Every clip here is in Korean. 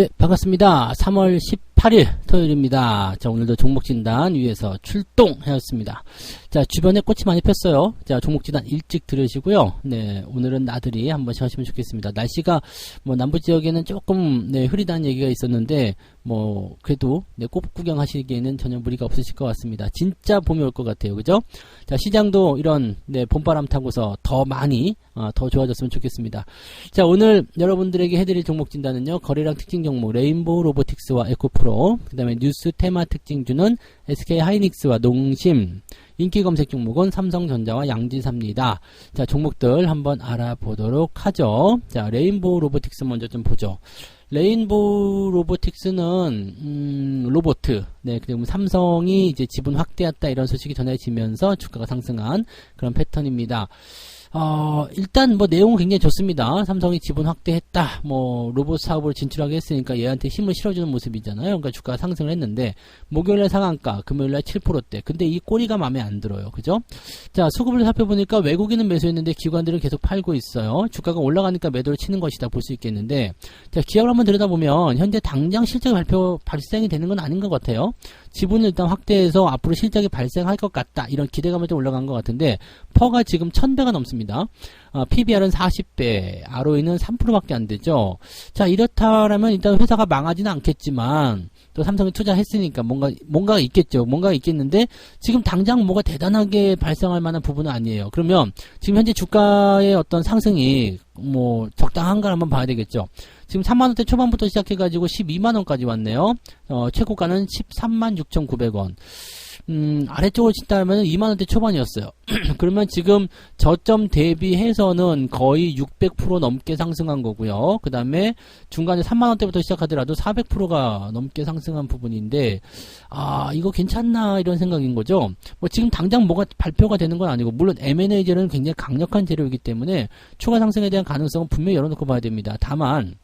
네, 반갑습니다. 3월 18일 토요일입니다. 자, 오늘도 종목 진단 위에서 출동하였습니다. 자, 주변에 꽃이 많이 폈어요. 자, 종목 진단 일찍 들으시고요. 네, 오늘은 나들이 한번 하시면 좋겠습니다. 날씨가 뭐 남부 지역에는 조금 네, 흐리다는 얘기가 있었는데 뭐 그래도 네, 꽃 구경하시기에는 전혀 무리가 없으실 것 같습니다. 진짜 봄이 올 것 같아요. 그죠? 자, 시장도 이런 네, 봄바람 타고서 더 많이 어, 더 좋아졌으면 좋겠습니다. 자, 오늘 여러분들에게 해드릴 종목 진단은요. 거래량 특징 종목 레인보우 로보틱스와 에코프로, 그 다음에 뉴스 테마 특징주는 SK 하이닉스와 농심, 인기 검색 종목은 삼성전자와 양지사입니다. 자, 종목들 한번 알아보도록 하죠. 자, 레인보우 로보틱스 먼저 좀 보죠. 레인보우 로보틱스는 음, 로보트, 네, 그리고 삼성이 이제 지분 확대했다 이런 소식이 전해지면서 주가가 상승한 그런 패턴입니다. 어, 일단 뭐 내용은 굉장히 좋습니다. 삼성이 지분 확대했다. 뭐 로봇 사업을 진출하게 했으니까 얘한테 힘을 실어주는 모습이잖아요. 그러니까 주가가 상승을 했는데 목요일날 상한가, 금요일날 7%대. 근데 이 꼬리가 마음에 안 들어요. 그죠? 자, 수급을 살펴보니까 외국인은 매수했는데 기관들은 계속 팔고 있어요. 주가가 올라가니까 매도를 치는 것이다 볼 수 있겠는데 자, 기업을 한번 들여다보면 현재 당장 실적 발표 발생이 되는 건 아닌 것 같아요. 지분을 일단 확대해서 앞으로 실적이 발생할 것 같다. 이런 기대감이 좀 올라간 것 같은데 퍼가 지금 1000배가 넘습니다. 어, PBR은 40배, ROE는 3%밖에 안 되죠. 자, 이렇다라면 일단 회사가 망하지는 않겠지만 또 삼성이 투자했으니까 뭔가 뭔가가 있겠죠. 뭔가가 있겠는데 지금 당장 뭐가 대단하게 발생할 만한 부분은 아니에요. 그러면 지금 현재 주가의 어떤 상승이 뭐 적당한가 한번 봐야 되겠죠. 지금 3만 원대 초반부터 시작해 가지고 12만 원까지 왔네요. 어, 최고가는 13만 6,900원. 음, 아래쪽으로 친다면 2만원대 초반이었어요. 그러면 지금 저점 대비해서는 거의 600% 넘게 상승한 거고요. 그 다음에 중간에 3만원대부터 시작하더라도 400%가 넘게 상승한 부분인데, 아, 이거 괜찮나, 이런 생각인 거죠. 뭐 지금 당장 뭐가 발표가 되는 건 아니고, 물론 M&A 재료는 굉장히 강력한 재료이기 때문에 추가 상승에 대한 가능성은 분명히 열어놓고 봐야 됩니다. 다만,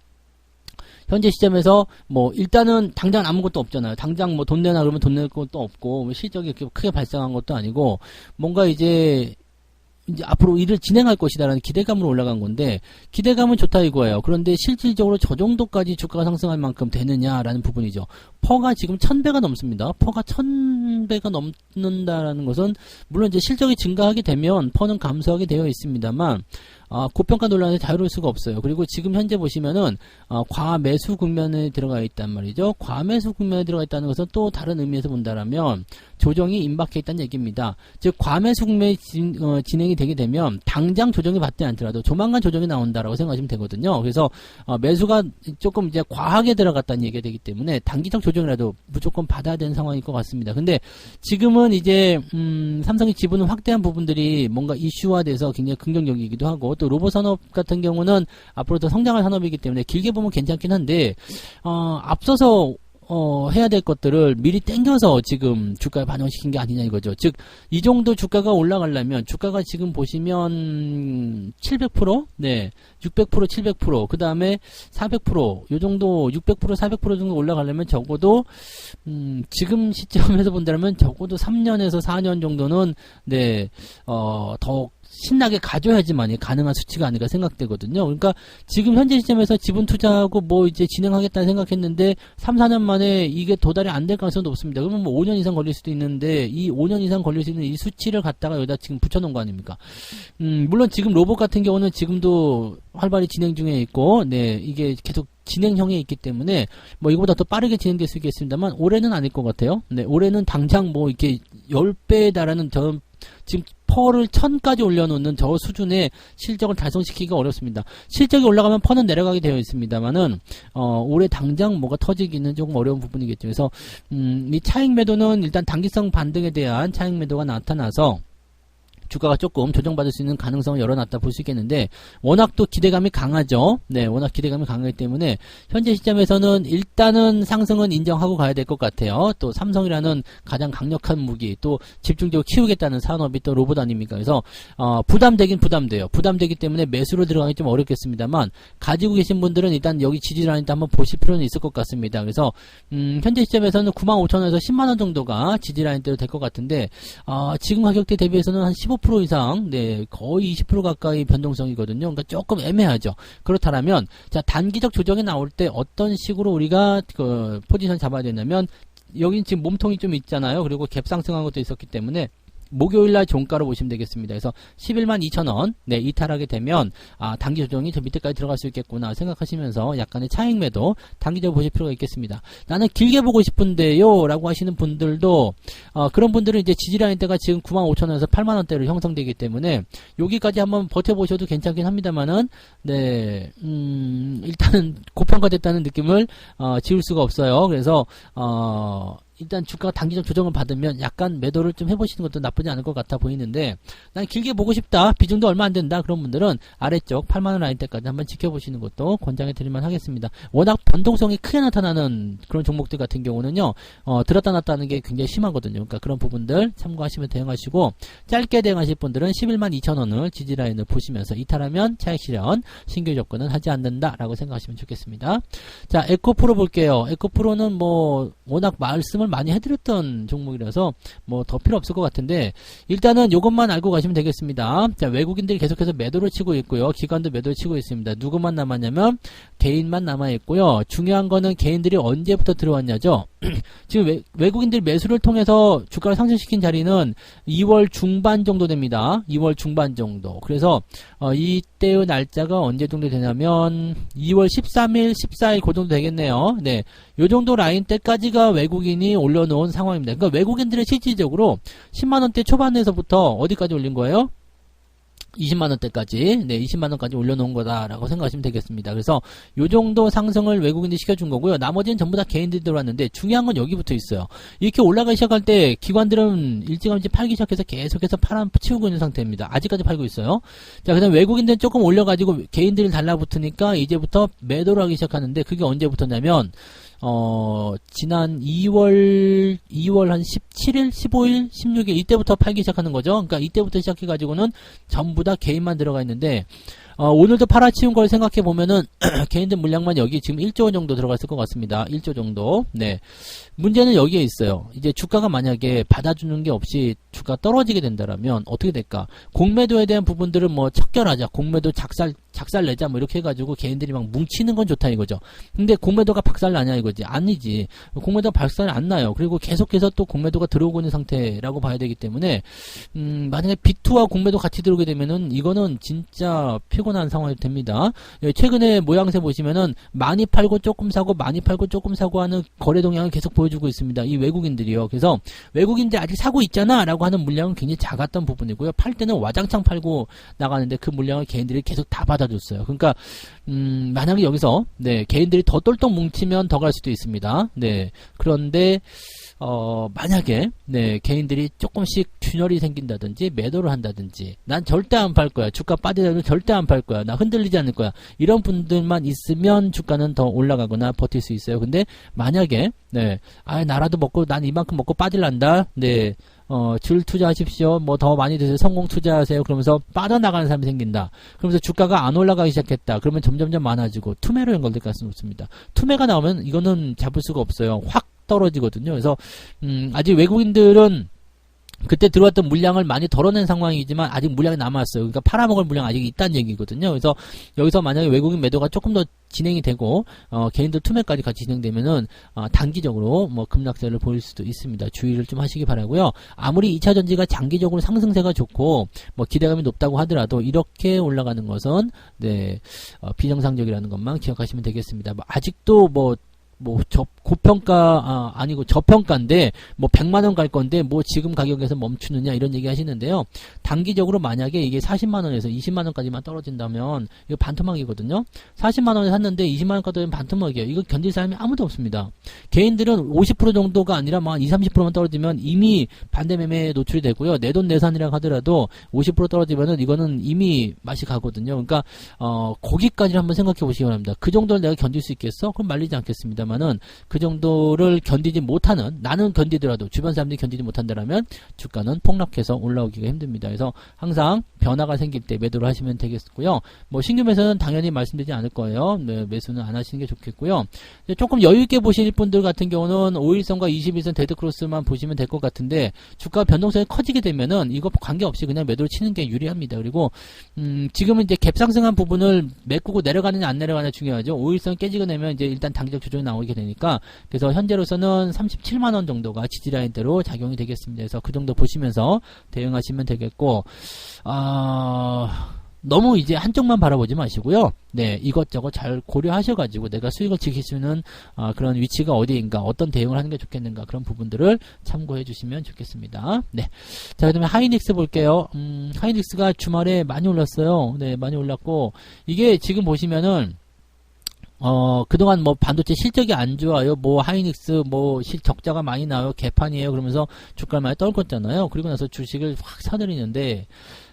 현재 시점에서 뭐 일단은 당장 아무것도 없잖아요. 당장 뭐 돈 내나 그러면 돈 낼 것도 없고 뭐 실적이 이렇게 크게 발생한 것도 아니고 뭔가 이제 이제 앞으로 일을 진행할 것이다라는 기대감으로 올라간 건데 기대감은 좋다 이거예요. 그런데 실질적으로 저 정도까지 주가가 상승할 만큼 되느냐라는 부분이죠. 퍼가 지금 천배가 넘습니다. 퍼가 천배가 넘는다라는 것은 물론 이제 실적이 증가하게 되면 퍼는 감소하게 되어 있습니다만 어, 고평가 논란에 자유로울 수가 없어요. 그리고 지금 현재 보시면은 어, 과매수 국면에 들어가 있단 말이죠. 과매수 국면에 들어가 있다는 것은 또 다른 의미에서 본다라면 조정이 임박해 있다는 얘기입니다. 즉 과매수 국면이 진, 어, 진행이 되게 되면 당장 조정이 받지 않더라도 조만간 조정이 나온다라고 생각하시면 되거든요. 그래서 어, 매수가 조금 이제 과하게 들어갔다는 얘기가 되기 때문에 단기적 조정이라도 무조건 받아야 되는 상황일 것 같습니다. 근데 지금은 이제 음, 삼성이 지분을 확대한 부분들이 뭔가 이슈화돼서 굉장히 긍정적이기도 하고 또 로봇 산업 같은 경우는 앞으로 더 성장할 산업이기 때문에 길게 보면 괜찮긴 한데 어, 앞서서 어, 해야 될 것들을 미리 땡겨서 지금 주가에 반영시킨 게 아니냐 이거죠. 즉, 이 정도 주가가 올라가려면, 주가가 지금 보시면 700%? 네. 600%, 700%, 그 다음에 400%, 요 정도, 600%, 400% 정도 올라가려면 적어도, 음, 지금 시점에서 본다면 적어도 3년에서 4년 정도는, 네, 어, 더 신나게 가져야지만이 가능한 수치가 아닌가 생각되거든요. 그러니까 지금 현재 시점에서 지분 투자하고 뭐 이제 진행하겠다 생각했는데 3, 4년 만에 이게 도달이 안 될 가능성도 없습니다. 그러면 뭐 5년 이상 걸릴 수도 있는데 이 5년 이상 걸릴 수 있는 이 수치를 갖다가 여기다 지금 붙여놓은 거 아닙니까? 음, 물론 지금 로봇 같은 경우는 지금도 활발히 진행 중에 있고, 네, 이게 계속 진행형에 있기 때문에 뭐 이거보다 더 빠르게 진행될 수 있겠습니다만 올해는 아닐 것 같아요. 네, 올해는 당장 뭐 이렇게 10배에 달하는 저 지금 퍼를 천까지 올려놓는 저 수준의 실적을 달성시키기가 어렵습니다. 실적이 올라가면 퍼는 내려가게 되어 있습니다만은 어, 올해 당장 뭐가 터지기는 조금 어려운 부분이겠죠. 그래서 음, 이 차익 매도는 일단 단기성 반등에 대한 차익 매도가 나타나서 주가가 조금 조정받을 수 있는 가능성을 열어놨다 볼 수 있겠는데 워낙 또 기대감이 강하죠. 네, 워낙 기대감이 강하기 때문에 현재 시점에서는 일단은 상승은 인정하고 가야 될 것 같아요. 또 삼성이라는 가장 강력한 무기, 또 집중적으로 키우겠다는 산업이 또 로봇 아닙니까? 그래서 어, 부담되긴 부담돼요. 부담되기 때문에 매수로 들어가기 좀 어렵겠습니다만 가지고 계신 분들은 일단 여기 지지라인도 한번 보실 필요는 있을 것 같습니다. 그래서 음, 현재 시점에서는 95,000원에서 10만 원 정도가 지지라인대로 될 것 같은데 어, 지금 가격대 대비해서는 한15% 20% 이상, 네, 거의 20% 가까이 변동성이거든요. 그러니까 조금 애매하죠. 그렇다면, 자, 단기적 조정이 나올 때 어떤 식으로 우리가 그 포지션 잡아야 되냐면, 여긴 지금 몸통이 좀 있잖아요. 그리고 갭 상승한 것도 있었기 때문에, 목요일날 종가로 보시면 되겠습니다. 그래서 11만 2천원 네 이탈하게 되면 아 단기 조정이 저 밑에까지 들어갈 수 있겠구나 생각하시면서 약간의 차익 매도 단기적으로 보실 필요가 있겠습니다. 나는 길게 보고 싶은데요 라고 하시는 분들도 어, 그런 분들은 이제 지지라인 대가 지금 9만 5천원에서 8만 원대로 형성되기 때문에 여기까지 한번 버텨보셔도 괜찮긴 합니다만은 네 음, 일단은 고평가됐다는 느낌을 어, 지울 수가 없어요. 그래서 어, 일단 주가가 단기적 조정을 받으면 약간 매도를 좀 해보시는 것도 나쁘지 않을 것 같아 보이는데 난 길게 보고 싶다. 비중도 얼마 안 된다. 그런 분들은 아래쪽 8만원 라인 때까지 한번 지켜보시는 것도 권장해 드릴만 하겠습니다. 워낙 변동성이 크게 나타나는 그런 종목들 같은 경우는요 어, 들었다 놨다 하는 게 굉장히 심하거든요. 그러니까 그런 부분들 참고하시면 대응하시고 짧게 대응하실 분들은 11만 2천원을 지지라인을 보시면서 이탈하면 차익 실현 신규 조건은 하지 않는다 라고 생각하시면 좋겠습니다. 자 에코프로 볼게요. 에코프로는 뭐 워낙 말씀을 많이 해드렸던 종목이라서 뭐 더 필요 없을 것 같은데 일단은 이것만 알고 가시면 되겠습니다. 자 외국인들이 계속해서 매도를 치고 있고요. 기관도 매도를 치고 있습니다. 누구만 남았냐면 개인만 남아 있고요. 중요한 거는 개인들이 언제부터 들어왔냐죠. 지금 외, 국인들 매수를 통해서 주가를 상승시킨 자리는 2월 중반 정도 됩니다. 2월 중반 정도. 그래서 어, 이때의 날짜가 언제 정도 되냐면 2월 13일, 14일 그 정도 되겠네요. 네, 요 정도 라인 때까지가 외국인이 올려놓은 상황입니다. 그러니까 외국인들의 실질적으로 10만 원대 초반에서부터 어디까지 올린 거예요? 20만원대까지, 네, 20만원까지 올려놓은 거다라고 생각하시면 되겠습니다. 그래서 요 정도 상승을 외국인들이 시켜준 거고요. 나머지는 전부 다 개인들이 들어왔는데 중요한 건 여기부터 있어요. 이렇게 올라가기 시작할 때 기관들은 일찌감치 팔기 시작해서 계속해서 팔아 치우고 있는 상태입니다. 아직까지 팔고 있어요. 자, 그 다음 외국인들은 조금 올려가지고 개인들이 달라붙으니까 이제부터 매도를 하기 시작하는데 그게 언제부터냐면 어, 지난 2월, 2월 한 17일, 15일, 16일, 이때부터 팔기 시작하는 거죠. 그러니까 이때부터 시작해가지고는 전부 다 개인만 들어가 있는데, 어, 오늘도 팔아치운 걸 생각해 보면은 개인들 물량만 여기 지금 1조 원 정도 들어갔을 것 같습니다. 1조 정도. 네. 문제는 여기에 있어요. 이제 주가가 만약에 받아주는 게 없이 주가 떨어지게 된다라면 어떻게 될까? 공매도에 대한 부분들은 뭐 척결하자. 공매도 작살 작살 내자 뭐 이렇게 해가지고 개인들이 막 뭉치는 건 좋다 이거죠. 근데 공매도가 박살 나냐 이거 지. 아니지. 공매도가 박살 안 나요. 그리고 계속해서 또 공매도가 들어오고 있는 상태라고 봐야 되기 때문에 음, 만약에 비투와 공매도 같이 들어오게 되면은 이거는 진짜 피곤한 상황이 됩니다. 예, 최근에 모양새 보시면은 많이 팔고 조금 사고 많이 팔고 조금 사고 하는 거래 동향을 계속 보여주고 있습니다. 이 외국인들이요. 그래서 외국인들 아직 사고 있잖아라고 하는 물량은 굉장히 작았던 부분이고요. 팔 때는 와장창 팔고 나가는데 그 물량을 개인들이 계속 다 받아 줬어요. 그러니까 음, 만약에 여기서 네, 개인들이 더 똘똘 뭉치면 더 갈 수도 있습니다. 네. 그런데 어, 만약에, 네, 개인들이 조금씩 균열이 생긴다든지, 매도를 한다든지, 난 절대 안 팔 거야. 주가 빠지더라도 절대 안 팔 거야. 나 흔들리지 않을 거야. 이런 분들만 있으면 주가는 더 올라가거나 버틸 수 있어요. 근데 만약에, 네, 아, 나라도 먹고, 난 이만큼 먹고 빠질란다. 네, 어, 줄 투자하십시오. 뭐 더 많이 드세요. 성공 투자하세요. 그러면서 빠져나가는 사람이 생긴다. 그러면서 주가가 안 올라가기 시작했다. 그러면 점점점 많아지고 투매로 연결될 가능성이 높습니다. 투매가 나오면 이거는 잡을 수가 없어요. 확 떨어지거든요. 그래서 음, 아직 외국인들은 그때 들어왔던 물량을 많이 덜어낸 상황이지만 아직 물량이 남아있어요. 그러니까 팔아먹을 물량 아직 있다는 얘기거든요. 그래서 여기서 만약에 외국인 매도가 조금 더 진행이 되고 어, 개인들 투매까지 같이 진행되면은 어, 단기적으로 뭐 급락세를 보일 수도 있습니다. 주의를 좀 하시기 바라고요. 아무리 2차 전지가 장기적으로 상승세가 좋고 뭐 기대감이 높다고 하더라도 이렇게 올라가는 것은 네 어, 비정상적이라는 것만 기억하시면 되겠습니다. 뭐 아직도 뭐 뭐 저 고평가 아, 아니고 저평가인데 뭐 100만 원 갈 건데 뭐 지금 가격에서 멈추느냐 이런 얘기 하시는데요. 단기적으로 만약에 이게 40만 원에서 20만 원까지만 떨어진다면 이거 반토막이거든요. 40만 원에 샀는데 20만 원까지 떨어지면 반토막이에요. 이거 견딜 사람이 아무도 없습니다. 개인들은 50% 정도가 아니라 막 20, 30%만 떨어지면 이미 반대 매매에 노출이 되고요. 내돈 내산이라고 하더라도 50% 떨어지면은 이거는 이미 맛이 가거든요. 그러니까 어 거기까지 한번 생각해 보시기 바랍니다. 그 정도를 내가 견딜 수 있겠어? 그럼 말리지 않겠습니다. 있습니다만은 그 정도를 견디지 못하는 나는 견디더라도 주변 사람들이 견디지 못한다라면 주가는 폭락해서 올라오기가 힘듭니다. 그래서 항상 변화가 생길 때 매도를 하시면 되겠고요. 뭐 신규 매수는 당연히 말씀드리지 않을 거예요. 네, 매수는 안 하시는 게 좋겠고요. 조금 여유 있게 보실 분들 같은 경우는 5일선과 21선 데드크로스만 보시면 될 것 같은데 주가 변동성이 커지게 되면은 이거 관계없이 그냥 매도를 치는 게 유리합니다. 그리고 음, 지금은 이제 갭상승한 부분을 메꾸고 내려가느냐 안 내려가느냐 중요하죠. 5일선 깨지고 나면 이제 일단 단기적 조정이 나오 게 되니까 그래서 현재로서는 37만 원 정도가 지지라인대로 작용이 되겠습니다. 그래서 그 정도 보시면서 대응하시면 되겠고 아 너무 이제 한쪽만 바라보지 마시고요. 네, 이것저것 잘 고려하셔가지고 내가 수익을 지킬 수 있는 아, 그런 위치가 어디인가, 어떤 대응을 하는 게 좋겠는가 그런 부분들을 참고해 주시면 좋겠습니다. 네, 자 그다음에 하이닉스 볼게요. 음, 하이닉스가 주말에 많이 올랐어요. 네, 많이 올랐고 이게 지금 보시면은 어, 그동안 뭐 반도체 실적이 안 좋아요. 뭐 하이닉스 뭐 실, 적자가 많이 나요. 개판이에요. 그러면서 주가를 많이 떨궜잖아요. 그리고 나서 주식을 확 사들이는데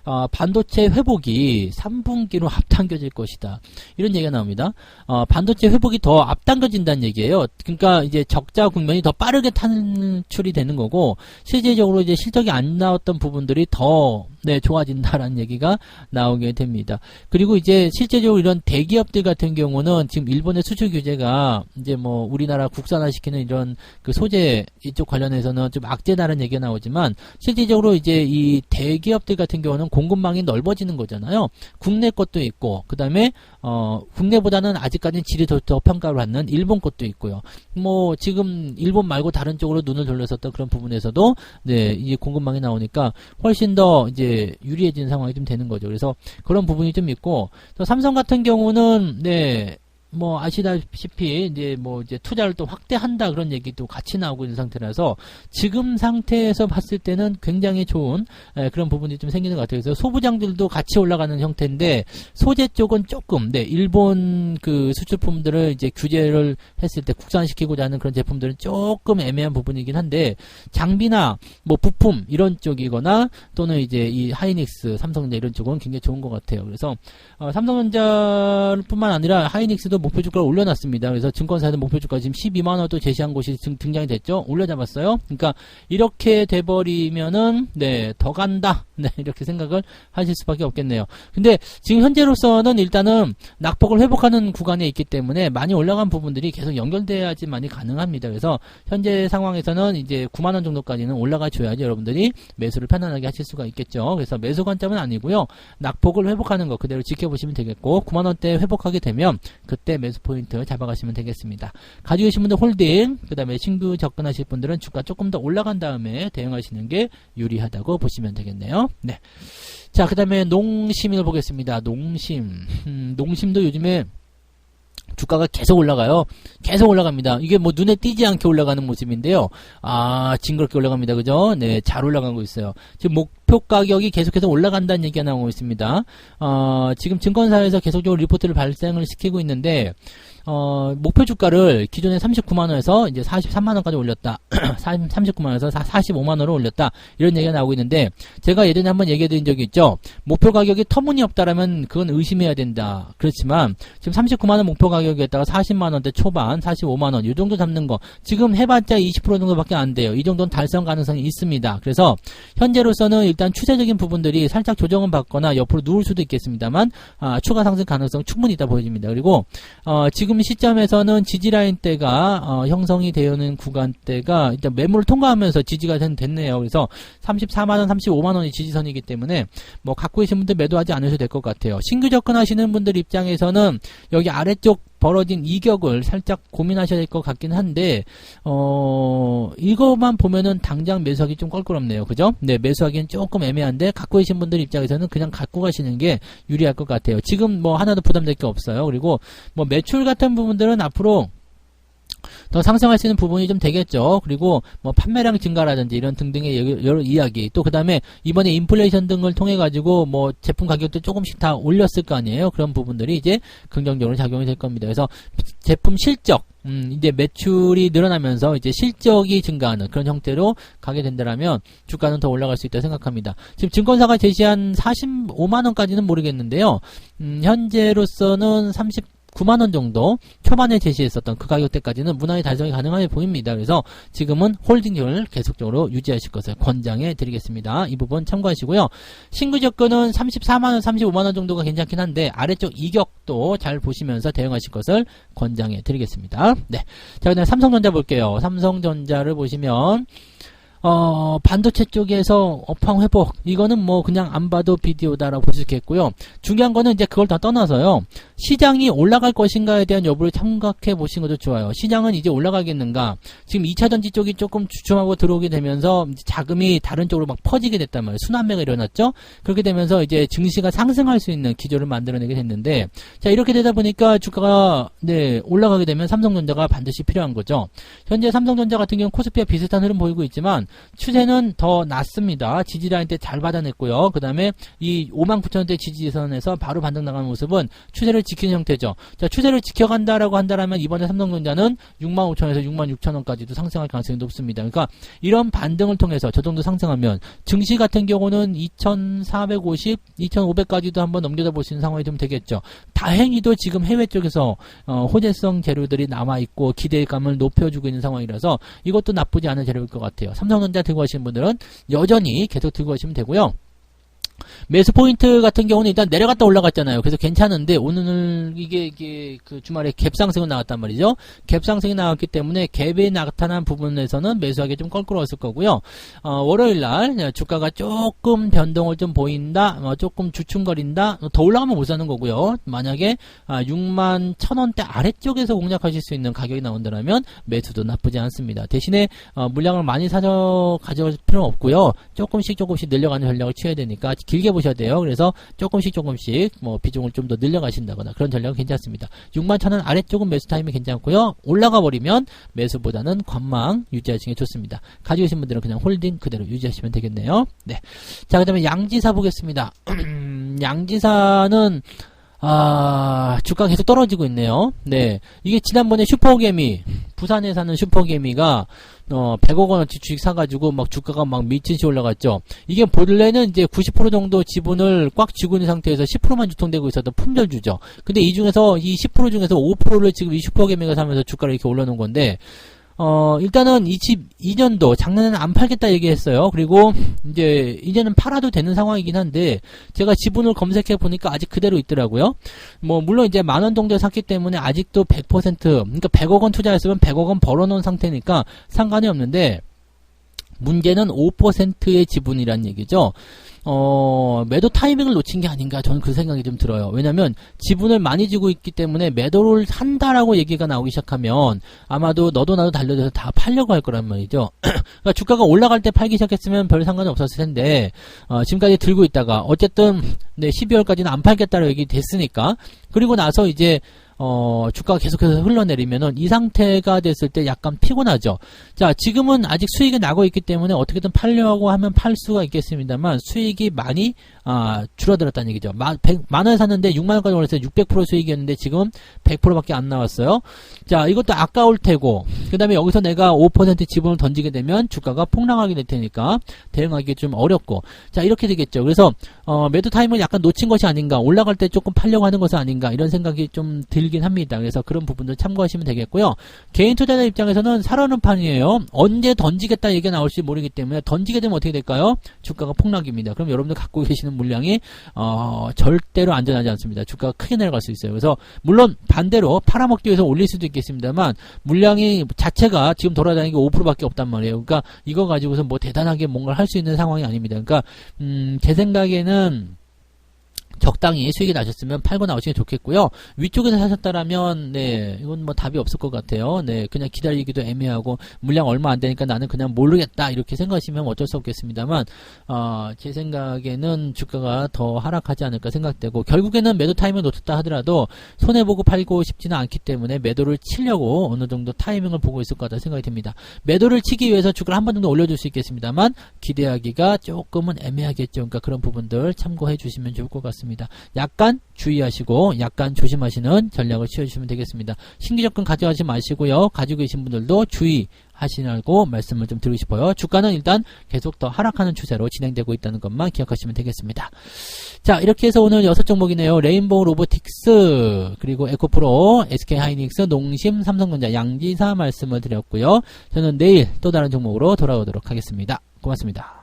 어, 반도체 회복이 3분기로 앞당겨질 것이다. 이런 얘기가 나옵니다. 어, 반도체 회복이 더 앞당겨진다는 얘기예요. 그러니까 이제 적자 국면이 더 빠르게 탄출이 되는 거고 실제적으로 이제 실적이 안 나왔던 부분들이 더 네, 좋아진다라는 얘기가 나오게 됩니다. 그리고 이제 실제적으로 이런 대기업들 같은 경우는 지금 일본의 수출 규제가 이제 뭐 우리나라 국산화시키는 이런 그 소재 이쪽 관련해서는 좀 악재다라는 얘기가 나오지만 실질적으로 이제 이 대기업들 같은 경우는 공급망이 넓어지는 거잖아요. 국내 것도 있고 그다음에 어 국내보다는 아직까지는 질이 더, 더 평가를 받는 일본 것도 있고요. 뭐 지금 일본 말고 다른 쪽으로 눈을 돌렸었던 그런 부분에서도 네, 이 공급망이 나오니까 훨씬 더 이제 유리해진 상황이 좀 되는 거죠. 그래서 그런 부분이 좀 있고 또 삼성 같은 경우는 네, 뭐 아시다시피 이제 뭐 이제 투자를 또 확대한다 그런 얘기도 같이 나오고 있는 상태라서 지금 상태에서 봤을 때는 굉장히 좋은 에, 그런 부분이 좀 생기는 것 같아요. 그래서 소부장들도 같이 올라가는 형태인데 소재 쪽은 조금 네 일본 그 수출품들을 이제 규제를 했을 때 국산시키고자 하는 그런 제품들은 조금 애매한 부분이긴 한데 장비나 뭐 부품 이런 쪽이거나 또는 이제 이 하이닉스 삼성전자 이런 쪽은 굉장히 좋은 것 같아요. 그래서 어, 삼성전자뿐만 아니라 하이닉스도 목표 주가를 올려놨습니다. 그래서 증권사에서 목표 주가 지금 12만 원도 제시한 곳이 등, 등장이 됐죠. 올려잡았어요. 그러니까 이렇게 돼버리면은 네 더 간다. 네 이렇게 생각을 하실 수밖에 없겠네요. 근데 지금 현재로서는 일단은 낙폭을 회복하는 구간에 있기 때문에 많이 올라간 부분들이 계속 연결돼야지만이 가능합니다. 그래서 현재 상황에서는 이제 9만 원 정도까지는 올라가 줘야지 여러분들이 매수를 편안하게 하실 수가 있겠죠. 그래서 매수 관점은 아니고요. 낙폭을 회복하는 거 그대로 지켜보시면 되겠고 9만 원대 회복하게 되면 그때 매수 포인트 잡아가시면 되겠습니다. 가지고 계신 분들 홀딩, 그 다음에 신규 접근하실 분들은 주가 조금 더 올라간 다음에 대응하시는 게 유리하다고 보시면 되겠네요. 네. 자, 그 다음에 농심을 보겠습니다. 농심. 음, 농심도 요즘에 주가가 계속 올라가요. 계속 올라갑니다. 이게 뭐 눈에 띄지 않게 올라가는 모습인데요. 아, 징그럽게 올라갑니다. 그죠? 네, 잘 올라가고 있어요. 지금 목표 가격이 계속해서 올라간다는 얘기가 나오고 있습니다. 어, 지금 증권사에서 계속적으로 리포트를 발생을 시키고 있는데, 어, 목표 주가를 기존에 39만원에서 이제 43만원까지 올렸다. 39만원에서 45만원으로 올렸다. 이런 얘기가 나오고 있는데, 제가 예전에 한번 얘기해 드린 적이 있죠. 목표 가격이 터무니없다라면 그건 의심해야 된다. 그렇지만, 지금 39만원 목표 가격 에다가 40만원대 초반, 45만원, 이 정도 잡는 거, 지금 해봤자 20% 정도밖에 안 돼요. 이 정도는 달성 가능성이 있습니다. 그래서, 현재로서는 일단 추세적인 부분들이 살짝 조정은 받거나 옆으로 누울 수도 있겠습니다만, 아, 추가 상승 가능성 충분히 있다 보여집니다. 그리고, 어, 지금 시점에서는 지지라인 대가 어, 형성이 되어 있는 구간대가 일단 매물을 통과하면서 지지가 된, 됐네요. 그래서 34만원, 35만원이 지지선이기 때문에 뭐 갖고 계신 분들 매도하지 않으셔도 될 것 같아요. 신규 접근하시는 분들 입장에서는 여기 아래쪽 벌어진 이격을 살짝 고민하셔야 될 것 같긴 한데 어 이거만 보면은 당장 매수하기 좀 껄끄럽네요. 그죠? 네 매수하기는 조금 애매한데 갖고 계신 분들 입장에서는 그냥 갖고 가시는 게 유리할 것 같아요. 지금 뭐 하나도 부담될 게 없어요. 그리고 뭐 매출 같은 부분들은 앞으로 더 상승할 수 있는 부분이 좀 되겠죠. 그리고 뭐 판매량 증가라든지 이런 등등의 여러 이야기 또 그다음에 이번에 인플레이션 등을 통해 가지고 뭐 제품 가격도 조금씩 다 올렸을 거 아니에요. 그런 부분들이 이제 긍정적으로 작용이 될 겁니다. 그래서 제품 실적 음, 이제 매출이 늘어나면서 이제 실적이 증가하는 그런 형태로 가게 된다면 주가는 더 올라갈 수 있다고 생각합니다. 지금 증권사가 제시한 45만 원까지는 모르겠는데요. 음, 현재로서는 30 9만원 정도 초반에 제시했었던 그 가격대까지는 무난히 달성이 가능해 보입니다. 그래서 지금은 홀딩률 계속적으로 유지하실 것을 권장해 드리겠습니다. 이 부분 참고하시고요. 신규 접근은 34만원, 35만원 정도가 괜찮긴 한데 아래쪽 이격도 잘 보시면서 대응하실 것을 권장해 드리겠습니다. 네. 자, 그다음 삼성전자 볼게요. 삼성전자를 보시면 어, 반도체 쪽에서 업황 회복. 이거는 뭐 그냥 안 봐도 비디오다라고 볼 수 있겠고요. 중요한 거는 이제 그걸 다 떠나서요. 시장이 올라갈 것인가에 대한 여부를 참각해 보시는 것도 좋아요. 시장은 이제 올라가겠는가? 지금 2차 전지 쪽이 조금 주춤하고 들어오게 되면서 자금이 다른 쪽으로 막 퍼지게 됐단 말이에요. 순환매가 일어났죠? 그렇게 되면서 이제 증시가 상승할 수 있는 기조를 만들어내게 됐는데, 자, 이렇게 되다 보니까 주가가, 네, 올라가게 되면 삼성전자가 반드시 필요한 거죠. 현재 삼성전자 같은 경우는 코스피와 비슷한 흐름 보이고 있지만, 추세는 더 낮습니다. 지지라인 때 잘 받아냈고요. 그 다음에 이 59,000원대 지지선에서 바로 반등 나가는 모습은 추세를 지키는 형태죠. 자, 추세를 지켜간다라고 한다면 이번에 삼성전자는 65,000원에서 66,000원까지도 상승할 가능성이 높습니다. 그러니까 이런 반등을 통해서 저 정도 상승하면 증시 같은 경우는 2,450, 2,500까지도 한번 넘겨다 볼 수 있는 상황이 좀 되겠죠. 다행히도 지금 해외 쪽에서 어, 호재성 재료들이 남아 있고 기대감을 높여주고 있는 상황이라서 이것도 나쁘지 않은 재료일 것 같아요. 삼성 전자 들고 가시는 분들은 여전히 계속 들고 가시면 되고요. 매수 포인트 같은 경우는 일단 내려갔다 올라갔잖아요. 그래서 괜찮은데 오늘 이게 이게 그 주말에 갭 상승이 나왔단 말이죠. 갭 상승이 나왔기 때문에 갭이 나타난 부분에서는 매수하기 좀 껄끄러웠을 거고요. 어, 월요일 날 주가가 조금 변동을 좀 보인다, 어, 조금 주춤거린다, 더 올라가면 못 사는 거고요. 만약에 아, 6만 1,000원대 아래쪽에서 공략하실 수 있는 가격이 나온다면 매수도 나쁘지 않습니다. 대신에 어, 물량을 많이 사져 가져갈 필요는 없고요. 조금씩 조금씩 늘려가는 전략을 취해야 되니까 길게 보셔야 돼요. 그래서 조금씩 조금씩 뭐 비중을 좀 더 늘려가신다거나 그런 전략은 괜찮습니다. 6만 천원 아래쪽은 매수 타임이 괜찮고요. 올라가 버리면 매수보다는 관망 유지하시는 게 좋습니다. 가지고 계신 분들은 그냥 홀딩 그대로 유지하시면 되겠네요. 네. 자, 그 다음에 양지사 보겠습니다. 양지사는 아, 주가가 계속 떨어지고 있네요. 네. 이게 지난번에 슈퍼개미, 부산에 사는 슈퍼개미가, 어, 100억 원어치 주식 사가지고 막 주가가 막 미친듯이 올라갔죠. 이게 본래는 이제 90% 정도 지분을 꽉 쥐고 있는 상태에서 10%만 유통되고 있었던 품절주죠. 근데 이 중에서 이 10% 중에서 5%를 지금 이 슈퍼개미가 사면서 주가를 이렇게 올려놓은 건데, 어, 일단은 22년도 작년에는 안 팔겠다 얘기했어요. 그리고 이제 이제는 팔아도 되는 상황이긴 한데 제가 지분을 검색해 보니까 아직 그대로 있더라고요. 뭐 물론 이제 만 원 정도에 샀기 때문에 아직도 100% 그러니까 100억 원 투자했으면 100억 원 벌어 놓은 상태니까 상관이 없는데 문제는 5%의 지분이란 얘기죠. 어, 매도 타이밍을 놓친 게 아닌가 저는 그 생각이 좀 들어요. 왜냐면 지분을 많이 지고 있기 때문에 매도를 한다라고 얘기가 나오기 시작하면 아마도 너도 나도 달려들어서 다 팔려고 할 거란 말이죠. 그러니까 주가가 올라갈 때 팔기 시작했으면 별 상관이 없었을 텐데 어, 지금까지 들고 있다가 어쨌든 네, 12월까지는 안 팔겠다라고 얘기 됐으니까 그리고 나서 이제 어, 주가가 계속해서 흘러내리면은 이 상태가 됐을 때 약간 피곤하죠. 자, 지금은 아직 수익이 나고 있기 때문에 어떻게든 팔려고 하면 팔 수가 있겠습니다만 수익이 많이 아, 줄어들었다는 얘기죠. 만, 100, 만 원에 샀는데 6만 원까지 올랐어요. 600% 수익이었는데 지금 100%밖에 안 나왔어요. 자, 이것도 아까울 테고 그다음에 여기서 내가 5% 지분을 던지게 되면 주가가 폭락하게 될 테니까 대응하기 좀 어렵고 자, 이렇게 되겠죠. 그래서 어, 매도 타임을 약간 놓친 것이 아닌가 올라갈 때 조금 팔려고 하는 것은 아닌가 이런 생각이 좀 들긴 합니다. 그래서 그런 부분들 참고하시면 되겠고요. 개인 투자자 입장에서는 사려는 판이에요. 언제 던지겠다 얘기가 나올지 모르기 때문에 던지게 되면 어떻게 될까요? 주가가 폭락입니다. 그럼 여러분들 갖고 계시는 물량이 어, 절대로 안전하지 않습니다. 주가가 크게 내려갈 수 있어요. 그래서 물론 반대로 팔아먹기 위해서 올릴 수도 있겠습니다만 물량이 자체가 지금 돌아다니는 게 5%밖에 없단 말이에요. 그러니까 이거 가지고서 뭐 대단하게 뭔가를 할 수 있는 상황이 아닙니다. 그러니까 음, 제 생각에는 적당히 수익이 나셨으면 팔고 나오시는 게 좋겠고요. 위쪽에서 사셨다라면 네 이건 뭐 답이 없을 것 같아요. 네 그냥 기다리기도 애매하고 물량 얼마 안 되니까 나는 그냥 모르겠다 이렇게 생각하시면 어쩔 수 없겠습니다만 어, 제 생각에는 주가가 더 하락하지 않을까 생각되고 결국에는 매도 타이밍을 놓쳤다 하더라도 손해 보고 팔고 싶지는 않기 때문에 매도를 치려고 어느 정도 타이밍을 보고 있을 것 같다 생각이 듭니다. 매도를 치기 위해서 주가를 한 번 정도 올려줄 수 있겠습니다만 기대하기가 조금은 애매하겠죠. 그러니까 그런 부분들 참고해 주시면 좋을 것 같습니다. 되겠습니다. 약간 주의하시고 약간 조심하시는 전략을 취해주시면 되겠습니다. 신규 접근 가져가지 마시고요. 가지고 계신 분들도 주의하시라고 말씀을 좀 드리고 싶어요. 주가는 일단 계속 더 하락하는 추세로 진행되고 있다는 것만 기억하시면 되겠습니다. 자, 이렇게 해서 오늘 여섯 종목이네요. 레인보우 로보틱스, 그리고 에코프로, SK하이닉스, 농심, 삼성전자, 양지사 말씀을 드렸고요. 저는 내일 또 다른 종목으로 돌아오도록 하겠습니다. 고맙습니다.